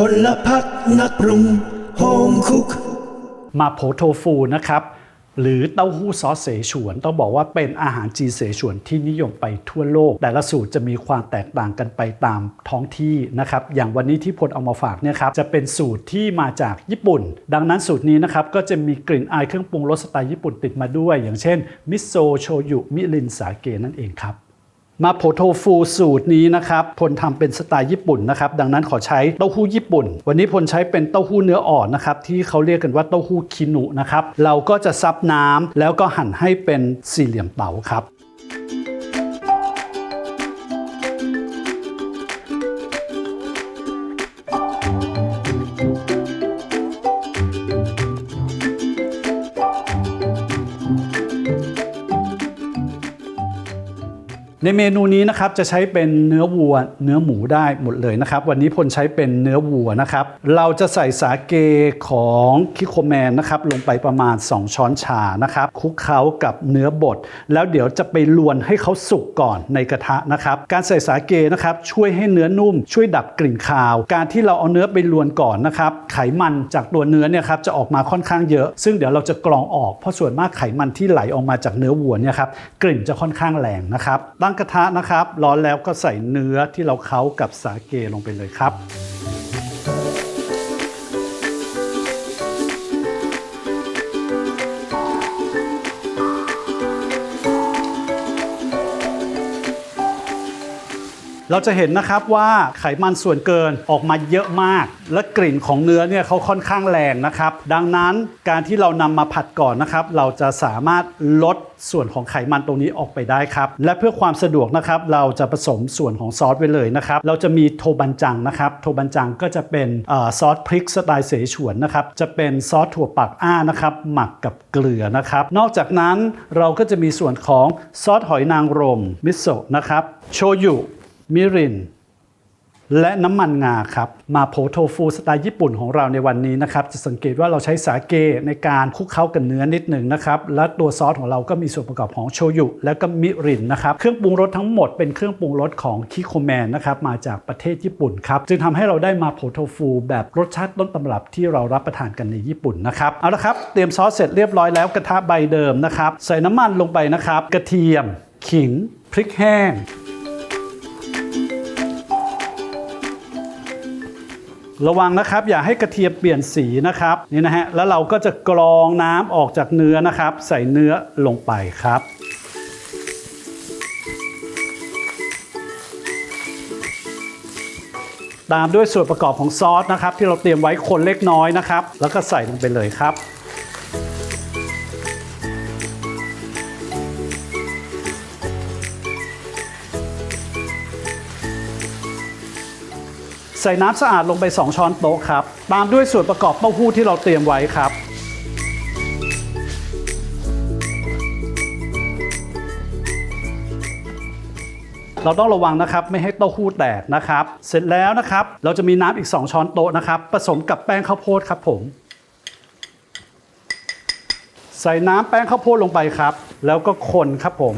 พลพักนักปรุงโฮมคุก มาโพโทฟูนะครับ หรือเต้าหู้ซอสเสฉวน ต้องบอกว่าเป็นอาหารจีนเสฉวนที่นิยมไปทั่วโลก แต่ละสูตรจะมีความแตกต่างกันไปตามท้องที่นะครับ อย่างวันนี้ที่พลเอามาฝากเนี่ยครับจะเป็นสูตรที่มาจากญี่ปุ่น ดังนั้นสูตรนี้นะครับก็จะมีกลิ่นอายเครื่องปรุงรสสไตล์ญี่ปุ่นติดมาด้วย อย่างเช่นมิโซโชยุมิรินสาเกนั่นเองครับ มาโพโทฟูสูตรนี้นะครับพลทำเป็นสไตล์ญี่ปุ่นนะครับ ดังนั้นขอใช้เต้าหู้ญี่ปุ่น วันนี้พลใช้เป็นเต้าหู้เนื้ออ่อนนะครับ ที่เขาเรียกกันว่าเต้าหู้คินุนะครับ เราก็จะซับน้ำแล้วก็หั่นให้เป็นสี่เหลี่ยมเต๋าครับ ในเมนูนี้นะครับจะใช้เป็นเนื้อวัวเนื้อหมูได้หมดเลยนะครับ วันนี้พลใช้เป็นเนื้อวัวนะครับ เราจะใส่สาเกของคิโคแมนนะครับลงไปประมาณ 2 ช้อนชานะครับคลุกเคล้ากับเนื้อบดแล้วเดี๋ยวจะไปลวนให้เขาสุกก่อนในกระทะนะครับการใส่สาเกนะครับช่วยให้เนื้อนุ่ม ช่วยดับกลิ่นคาว การที่เราเอาเนื้อไปลวนก่อนนะครับไขมันจากตัวเนื้อเนี่ยครับจะออกมาค่อนข้างเยอะ ซึ่งเดี๋ยวเราจะกรองออกเพราะส่วนมากไขมันที่ไหลออกมาจากเนื้อวัวเนี่ยครับกลิ่นจะค่อนข้างแรงนะครับตั้งกระทะนะครับ ร้อนแล้วก็ใส่เนื้อที่เราเค้ากับสาเกลงไปเลยครับ เราจะเห็นนะครับว่าไขมันส่วนเกินออกมาเยอะมาก และกลิ่นของเนื้อเนี่ยเขาค่อนข้างแรงนะครับ ดังนั้นการที่เรานำมาผัดก่อนนะครับ เราจะสามารถลดส่วนของไขมันตรงนี้ออกไปได้ครับ และเพื่อความสะดวกนะครับ เราจะผสมส่วนของซอสไว้เลยนะครับ เราจะมีโทบันจังนะครับ โทบันจังก็จะเป็นออซอสพริกสไตล์เสฉวนนะครับ จะเป็นซอสถั่วปักอ้านะครับ หมักกับเกลือนะครับ นอกจากนั้นเราก็จะมีส่วนของซอสหอยนางรมมิโซะนะครับ โชยุ มิริน และน้ำมันงาครับ มาโพโทฟูสไตล์ญี่ปุ่นของเราในวันนี้นะครับ จะสังเกตว่าเราใช้สาเกในการคลุกเคล้ากับเนื้อนิดหนึ่งนะครับ และตัวซอสของเราก็มีส่วนประกอบของโชยุ และก็มิรินนะครับ เครื่องปรุงรสทั้งหมดเป็นเครื่องปรุงรสของคิโคแมนนะครับ มาจากประเทศญี่ปุ่นครับ จึงทำให้เราได้มาโพโทฟูแบบรสชาติต้นตำรับที่เรารับประทานกันในญี่ปุ่นนะครับ เอาละครับ เตรียมซอสเสร็จเรียบร้อยแล้วกระทะใบเดิมนะครับ ใส่น้ำมันลงไปนะครับ กระเทียม ขิง พริกแห้ง ระวังนะครับอย่าให้กระเทียมเปลี่ยนสีนะครับนี่นะฮะแล้วเราก็จะกรองน้ำออกจากเนื้อนะครับ ใส่เนื้อลงไปครับตามด้วยส่วนประกอบของซอสนะครับ ที่เราเตรียมไว้คนเล็กน้อยนะครับ แล้วก็ใส่ลงไปเลยครับ ส่น้ำสะอาดลงไป 2 ช้อนโต๊ะครับ ตามด้วยส่วนประกอบเต้าหู้ที่เราเตรียมไว้ครับ เราต้องระวังนะครับไม่ให้เต้าหู้แตกนะครับ เสร็จแล้วนะครับ เราจะมีน้ำอีก 2 ช้อนโต๊ะนะครับ ผสมกับแป้งข้าวโพดครับผมใส่น้ำแป้งข้าวโพดลงไปครับ แล้วก็คนครับผม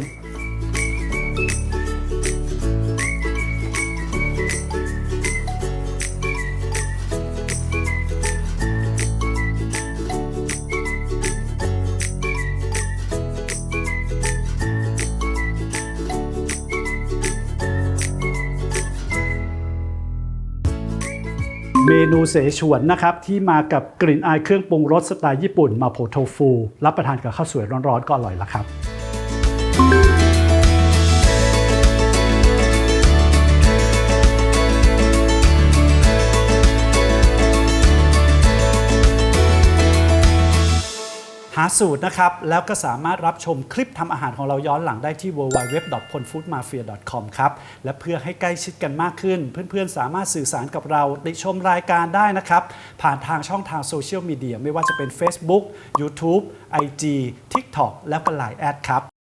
เมนูเสฉวนนะครับ ที่มากับกลิ่นอายเครื่องปรุงรสสไตล์ญี่ปุ่นมาโพโทฟู รับประทานกับข้าวสวยร้อนๆก็อร่อยแล้วครับ สูตรนะครับ แล้วก็สามารถรับชมคลิปทำอาหารของเราย้อนหลังได้ที่ www.polfoodmafia.com ครับ และเพื่อให้ใกล้ชิดกันมากขึ้น เพื่อนๆ สามารถสื่อสารกับเราติชมรายการได้นะครับ ผ่านทางช่องทางโซเชียลมีเดียไม่ว่าจะเป็น Facebook YouTube IG TikTok และก็ Line แอดครับ